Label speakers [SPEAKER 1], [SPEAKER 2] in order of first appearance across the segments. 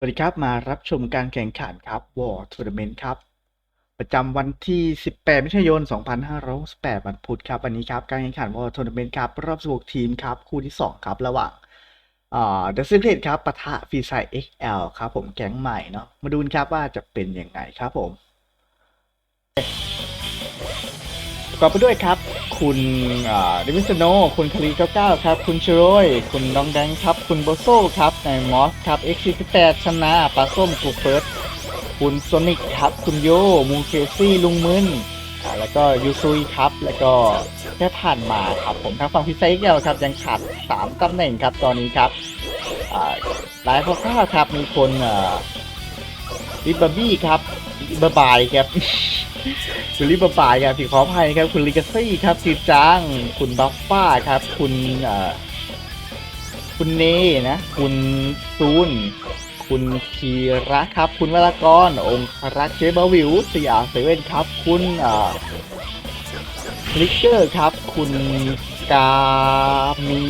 [SPEAKER 1] สวัสดีครับ มารับชมการแข่งขันครับ War Tournament ครับ ประจำวันที่ 18 มิถุนายน 2568 วันพุธครับ วันนี้ครับ การแข่งขัน War Tournament ครับรอบ 16 ทีมครับ คู่ที่ 2 ครับ ระหว่างอ่า The Secret ครับปะทะฟีไซเอ็กแอลครับผมแก๊งใหม่เนาะมาดูนครับว่าจะเป็นยังไงครับผม ประกอบไปด้วยครับ คุณเดวิสโน คุณคารี99ครับ คุณชโรยคุณดองแดงครับ คุณโบโซครับนายมอสครับ X48 ชนะปลาส้มกูเฟิร์สคุณโซนิกครับ คุณโยมูเคซี่ลุงมึนแล้วก็ยูซุยครับ แล้วก็แค่ผ่านมาครับผมทางฝั่งพิเศษเกลครับ ยังขาด3ตำแหน่งครับตอนนี้ครับอ่าหลายข้าครับมีคนลิบบาบี้ครับบบาบายครับ คุณลิบะปายครับผิดขออภัยครับ คุณลิกาซี่ครับจีจางคุณบัฟฟ้าครับ คุณเอ่อคุณเนนะ คุณซูน คุณพีระครับ คุณวรากร องครักษ์เจบวิวสยามเซเว่นครับ คุณเอ่อลิกเกอร์ครับ คุณกามี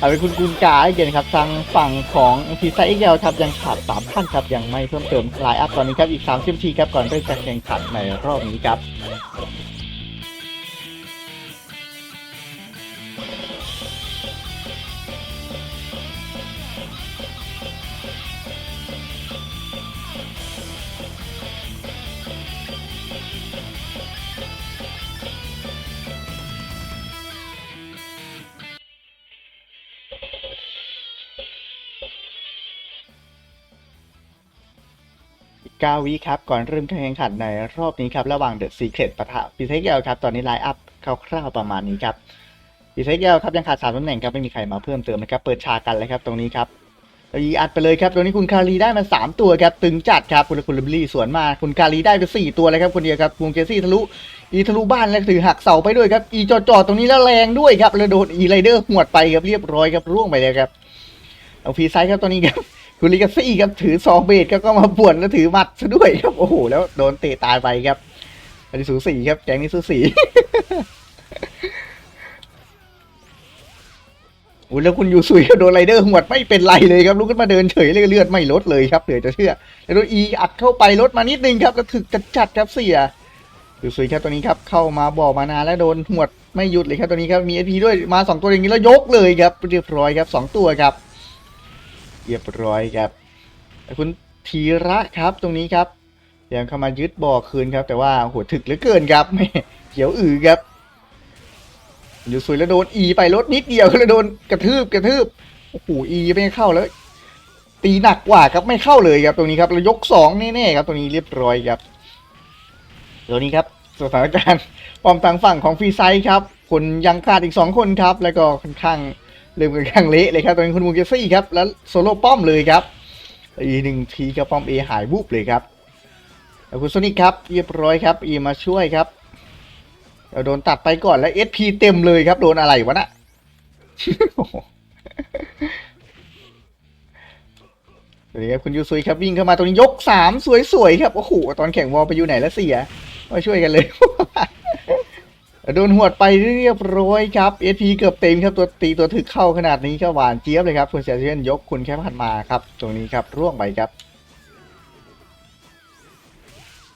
[SPEAKER 1] เอาเป็นคุณกุลกาเย็นครับทางฝั่งของพีไซเอลครับยังขาดสามท่านครับยังไม่เพิ่มเติมไลน์อัพตอนนี้ครับอีก3 0นาทีครับก่อนเริ่มการแข่งขันในรอบนี้ครับ 9 วิครับ ก่อนเริ่มการแข่งขันในรอบนี้ครับ ระหว่างเดอะซีเครตปะทะพีเซเกลครับ ตอนนี้ไลน์อัพคร่าวๆประมาณนี้ครับพีเซเกลครับ ยังขาดสามตำแหน่งครับ ไม่มีใครมาเพิ่มเติมนะครับ เปิดฉากกันเลยครับ ตรงนี้ครับยีอัดไปเลยครับตรงนี้คุณคารีได้มา 3 ตัวครับ ตึงจัดครับ คุณคุณลิบลี่สวนมา คุณคารีได้ไป 4 ตัวเลยครับ คนเดียวครับคุณเกซี่ทะลุ อีทะลุบ้านแล้วถือหักเสาไปด้วยครับ อีจอจอดๆตรงนี้แล้วแรงด้วยครับแล้วโดนอีไรเดอร์หวดไปครับเรียบร้อยครับร่วงไปเลยครับเอาฟีไซด์ครับตอนนี้ครับ คุณลิกาซี่ครับถือซองเบสครับก็มาป่วนแล้วถือหมัดซะด้วยครับโอ้โหแล้วโดนเตะตายไปครับอันนี้สูสีครับแก๊งนี้สูสีโอ้ยแล้วคุณยูซุยก็โดนไรเดอร์หวดไม่เป็นไรเลยครับลุกขึ้นมาเดินเฉยเลยเลือดไม่ลดเลยครับเหลือจะเชื่อแล้วโดนอีอัดเข้าไปลดมานิดนึงครับแล้วถึกจัดจัดครับเสียยูซุยครับตัวนี้ครับเข้ามาบอกมานานแล้วโดนหวดไม่หยุดเลยครับตัวนี้ครับมีเอพีด้วยมาสองตัวอย่างนี้แล้วยกเลยครับเรียบร้อยครับสองตัวครับ เรียบร้อยครับคุณธีระครับตรงนี้ครับยังเข้ามายึดบ่อคืนครับ แต่ว่าโหถึกเหลือเกินครับไม่เขียวอือครับ อยู่สวยแล้วโดนอีไปรถนิดเดียวแล้วโดนกระทืบกระทืบโอ้โหอีไม่เข้าแล้ว ตีหนักกว่าครับไม่เข้าเลยครับ ตรงนี้ครับแล้วยกสองแน่ๆครับตรงนี้เรียบร้อยครับตรงนี้ครับสถานการณ์ปอมทางฝั่งของฟรีไซด์ครับ คนยังขาดอีกสองคนครับ แล้วก็ค่อนข้าง เริ่มกันข้างเละเลยครับตอนนี้คุณมูเกซี่ครับแล้วโซโล่ป้อมเลยครับอีหนึ่งทีครับป้อมเอหายวูบเลยครับแล้วคุณโซนิกครับเรียบร้อยครับอีมาช่วยครับเราโดนตัดไปก่อนแล้วเอสพีเต็มเลยครับ โดนอะไรวะนะ่ะสวัสดีครับคุณยูซุยครับวิ่งเข้ามาตรงนี้ยกสามสวยๆครับโอ้โหตอนแข่งวอลไปอยู่ไหนแล้วเสียมาช่วยกันเลย โดนหวดไปเรียบร้อยครับเอพีเกือบเต็มครับตัวตีตัวถึกเข้าขนาดนี้ก็หวานเจี๊ยบเลยครับคุณเสียเชนยกคุณแค่ผ่านมาครับตรงนี้ครับร่วงไปครับ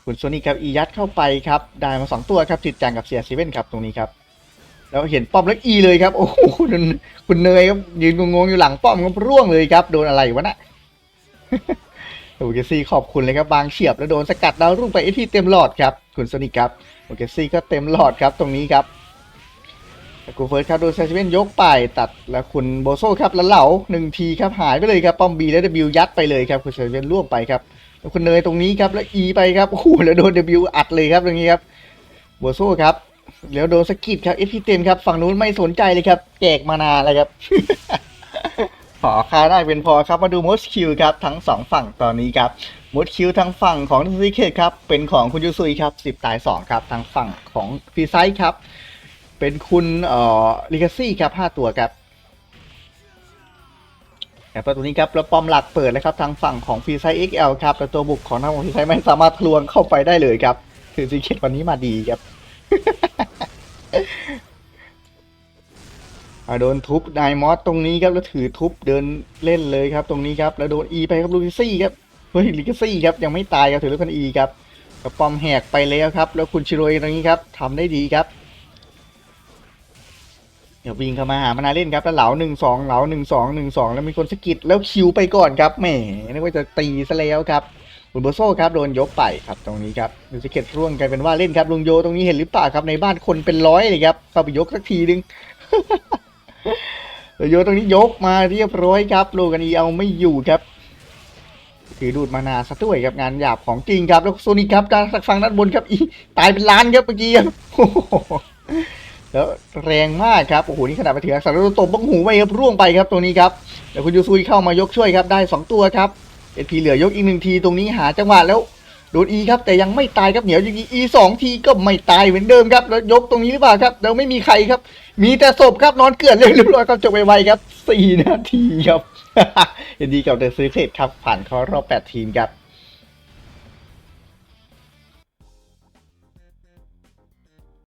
[SPEAKER 1] คุณโซนี่ครับอียัดเข้าไปครับได้มาสองตัวครับติดจังกับเสียเซเว่นครับตรงนี้ครับแล้วเห็นป้อมแล้วอีเลยครับโอ้โหคุณคุณเนยครับยืนงงๆอยู่หลังป้อมครับร่วงเลยครับโดนอะไรวะน่ะ โอเคซี่ขอบคุณเลยครับบางเฉียบแล้วโดนสกัดดาวรุ่งไปเอทีเต็มหลอดครับคุณโซนิครับโอเคซี่ก็เต็มหลอดครับตรงนี้ครับกูเฟิร์สครับโดนเซเวนยกไปตัดแล้วคุณโบโซครับแล้วเหลาหนึ่งทีครับหายไปเลยครับป้อมบีแล้วเดบิวยัดไปเลยครับคุณเซเวนล่วงไปครับแล้วคุณเนยตรงนี้ครับแล้วอีไปครับโอ้โหแล้วโดนเดบิวอัดเลยครับตรงนี้ครับโบโซครับแล้วโดนสกิดครับเอฟพีเต็มครับฝั่งนู้นไม่สนใจเลยครับแจกมานานเลยครับ ขอค่าได้เป็นพอครับมาดูมดคิวครับทั้งสองฝั่งตอนนี้ครับมดคิวทางฝั่งของซีเคครับเป็นของคุณยูซุยครับสิบตายสองครับทางฝั่งของฟีไซด์ครับเป็นคุณเอ่อลิกาซี่ครับห้าตัวครับแต่ประตูนี้ครับแล้วปอมหลักเปิดแล้วครับทางฝั่งของฟีไซด์ XL ครับแต่ตัวบุกของทางของฟีไซด์ไม่สามารถทะลวงเข้าไปได้เลยครับคือซีเควันนี้มาดีครับ โดนทุบนายมอสตรงนี้ครับแล้วถือทุบเดินเล่นเลยครับ ตรงนี้ครับแล้วโดนอีไปครับลูคิซี่ครับเฮ้ยลิกซี่ครับยังไม่ตายครับถือลูกคนอีครับกระปอมแหกไปแล้วครับ แล้วคุณชิโรยตรงนี้ครับทำได้ดีครับเดี๋ยววิ่งเข้ามาหามานาเล่นครับแล้วเหลาหนึ่งสองเหลาหนึ่งสองหนึ่งสองแล้วมีคนสกิดแล้วคิวไปก่อนครับแหมนึกว่าจะตีซะแล้วครับคุณโบโซ่ครับโดนยกไปครับตรงนี้ครับดูสเก็ตร่วงกลายเป็นว่าเล่นครับลุงโยตรงนี้เห็นหรือเปล่าครับในบ้านคนเป็นร้อยเลยครับเข้าไปยกสักทีนึง โยตรงนี้ยกมาเรียบร้อยครับโลกันอีเอาไม่อยู่ครับ ถือดูดมานาซะด้วยครับงานหยาบของจริงครับแล้วโซนิกครับด้านฝั่งด้านบนครับอีตายเป็นล้านครับเมื่อกี้ครับแล้วแรงมากครับโอ้โหนี่ขนาดไปถึงอักษรตบบังหูไปครับร่วงไปครับตรงนี้ครับเดี๋ยวคุณยูซุยเข้ามายกช่วยครับได้สองตัวครับเอพีเหลือยกอีกหนึ่งทีตรงนี้หาจังหวะแล้ว โดนอีครับแต่ยังไม่ตายครับเหนียวอย่างนี้อีสองทีก็ไม่ตายเหมือนเดิมครับแล้วยกตรงนี้หรือเปล่าครับแล้วไม่มีใครครับ มีแต่ศพครับนอนเกลื่อนเรียบร้อยครับจบไวๆครับสี่นาทีครับยินดีกับเดอะซีเครตครับผ่านเข้ารอบแปดทีมครับ